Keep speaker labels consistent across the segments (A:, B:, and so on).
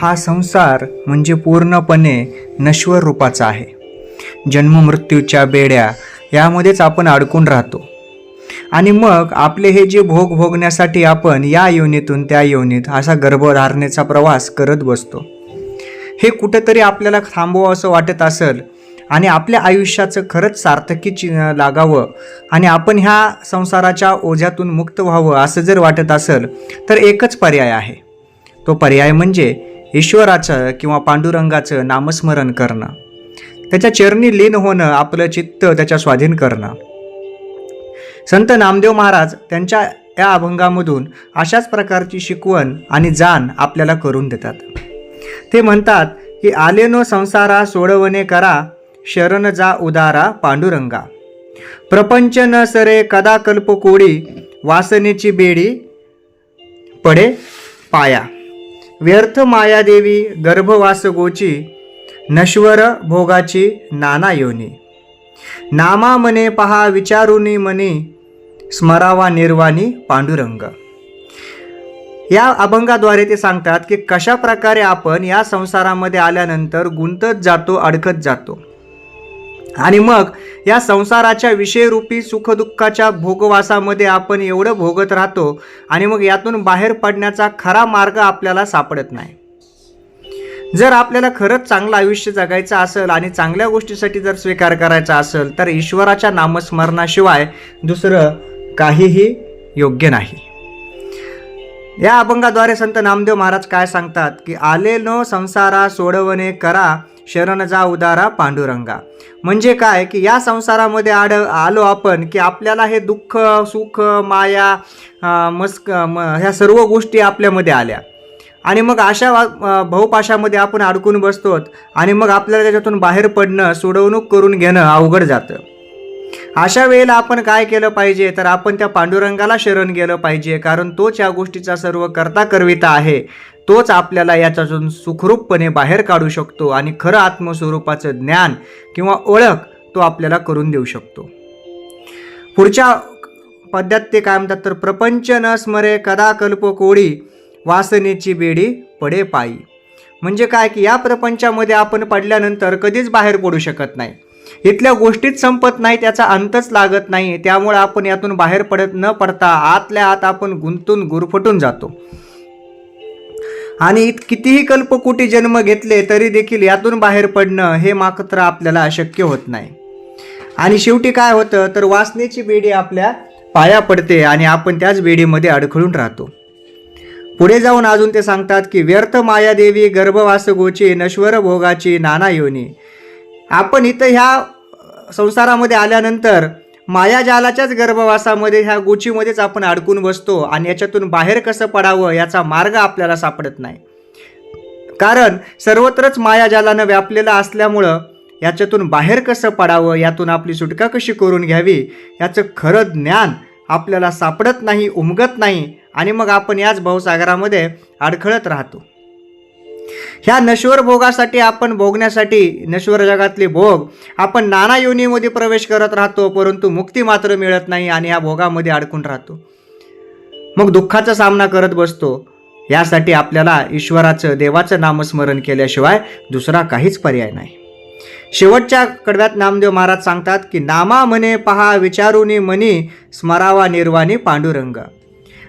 A: हा संसार म्हणजे पूर्णपणे नश्वर रूपाचा आहे. जन्ममृत्यूच्या बेड्या यामध्येच आपण अडकून राहतो. आणि मग आपले हे जे भोग भोगण्यासाठी आपण या योनीतून त्या योनीत असा गर्भधारणेचा प्रवास करत बसतो. हे कुठंतरी आपल्याला थांबवावं असं वाटत असेल आणि आपल्या आयुष्याचं खरंच सार्थकी चि लागावं आणि आपण ह्या संसाराच्या ओझ्यातून मुक्त व्हावं असं जर वाटत असेल तर एकच पर्याय आहे. तो पर्याय म्हणजे ईश्वराचं किंवा पांडुरंगाचं नामस्मरण करणं. त्याच्या चरणी लीन होणं आपलं चित्त त्याच्या स्वाधीन करणं. संत नामदेव महाराज त्यांच्या या अभंगामधून अशाच प्रकारची शिकवण आणि जाण आपल्याला करून देतात. ते म्हणतात की आले नो संसारा सोडवणे करा शरण जा उदारा पांडुरंगा. प्रपंच न सरे कदा कल्प कोडी वासनेची बेडी पडे पाया. व्यर्थ मायादेवी गर्भवास गोची नश्वर भोगाची नाना योनी नामा मने पहा विचारुनी मने स्मरावा निर्वाणी पांडुरंग. या अभंगाद्वारे ते सांगतात की कशा प्रकारे आपण या संसारामध्ये आल्यानंतर गुंतत जातो अडकत जातो. आणि मग या संसाराच्या विषयरूपी सुखदुःखाच्या भोगवासामध्ये आपण एवढं भोगत राहतो आणि मग यातून बाहेर पडण्याचा खरा मार्ग आपल्याला सापडत नाही. जर आपल्याला खरंच चांगलं आयुष्य जगायचं असेल आणि चांगल्या गोष्टीसाठी जर स्वीकार करायचा असेल तर ईश्वराच्या नामस्मरणाशिवाय दुसरं काहीही योग्य नाही. या अभंगाद्वारे संत नामदेव महाराज काय सांगतात की आलेलो संसारा सोडवणे करा शरण जा उदारा पांडुरंगा. म्हणजे काय? की या संसारामध्ये आड आलो आपण की आपल्याला हे दुःख सुख माया मस्क म ह्या सर्व गोष्टी आपल्यामध्ये आल्या. आणि मग अशा बहुपाशामध्ये आपण अडकून बसतो आणि मग आपल्याला त्याच्यातून बाहेर पडणं सोडवणूक करून घेणं अवघड जातं. अशा वेळेला आपण काय केलं पाहिजे? तर आपण त्या पांडुरंगाला शरण गेलं पाहिजे. कारण तोच या गोष्टीचा सर्व करता करविता आहे. तोच आपल्याला याच्यातून सुखरूपपणे बाहेर काढू शकतो आणि खरं आत्मस्वरूपाचं ज्ञान किंवा ओळख तो आपल्याला करून देऊ शकतो. पुढच्या पद्यात ते काय म्हणतात तर प्रपंच न स्मरे कदा कल्प वासनेची बेडी पडे पायी. म्हणजे काय की या प्रपंचामध्ये आपण पडल्यानंतर कधीच बाहेर पडू शकत नाही. इथल्या गोष्टीत संपत नाही त्याचा अंतच लागत नाही त्यामुळे आपण यातून बाहेर पडत न पडता आतल्या आत आपण गुंतून गुरफटून जातो. आणि कितीही कल्पकोटी जन्म घेतले तरी देखील यातून बाहेर पडणं हे मात्र आपल्याला अशक्य होत नाही. आणि शेवटी काय होतं? तर वासनेची बेडी आपल्या पाया पडते आणि आपण त्याच बेडीमध्ये अडखळून राहतो. पुढे जाऊन अजून ते सांगतात की व्यर्थ मायादेवी गर्भवास गोची नश्वर भोगाची नाना योनी आपण इथं ह्या संसारामध्ये आल्यानंतर मायाजालाच्याच गर्भवासामध्ये ह्या गोचीमध्येच आपण अडकून बसतो आणि याच्यातून बाहेर कसं पडावं याचा मार्ग आपल्याला सापडत नाही. कारण सर्वत्रच मायाजालानं व्यापलेलं असल्यामुळं याच्यातून बाहेर कसं पडावं यातून आपली सुटका कशी करून घ्यावी याचं खरं ज्ञान आपल्याला सापडत नाही उमगत नाही आणि मग आपण याच भावसागरामध्ये अडखळत राहतो. ह्या नश्वर भोगासाठी आपण भोगण्यासाठी नश्वर जगातले भोग आपण नाना योनीमध्ये प्रवेश करत राहतो परंतु मुक्ती मात्र मिळत नाही आणि ह्या भोगामध्ये अडकून राहतो. मग दुःखाचा सामना करत बसतो. यासाठी आपल्याला ईश्वराचं देवाचं नामस्मरण केल्याशिवाय दुसरा काहीच पर्याय नाही. शेवटच्या कडव्यात नामदेव महाराज सांगतात की नामा म्हणे पहा विचारुनी मनी स्मरावा निर्वाणी पांडुरंग.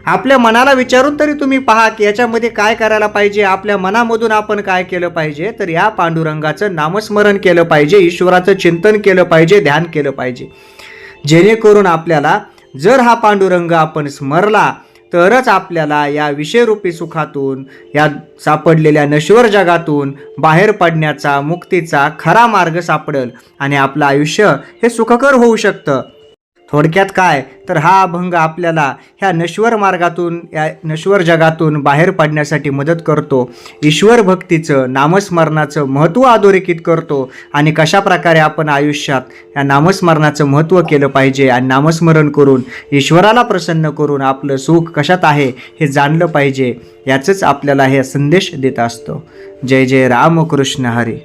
A: आपल्या मनाला विचारून तरी तुम्ही पहा की याच्यामध्ये काय करायला पाहिजे आपल्या मनामधून आपण काय केलं पाहिजे तर या पांडुरंगाचं नामस्मरण केलं पाहिजे ईश्वराचं चिंतन केलं पाहिजे ध्यान केलं पाहिजे. जेणेकरून आपल्याला जर हा पांडुरंग आपण स्मरला तरच आपल्याला या विषयरूपी सुखातून या सापडलेल्या नश्वर जगातून बाहेर पडण्याचा मुक्तीचा खरा मार्ग सापडेल आणि आपलं आयुष्य हे सुखकर होऊ शकतं. थोडक्यात काय? तर हा अभंग आपल्याला ह्या नश्वर मार्गातून या नश्वर जगातून बाहेर पडण्यासाठी मदत करतो. ईश्वर भक्तीचं नामस्मरणाचं महत्त्व अधोरेखित करतो. आणि कशा प्रकारे आपण आयुष्यात या नामस्मरणाचं महत्त्व केलं पाहिजे आणि नामस्मरण करून ईश्वराला प्रसन्न करून आपलं सुख कशात आहे हे जाणलं पाहिजे याचंच आपल्याला हे संदेश देत असतो. जय जय रामकृष्ण हरी.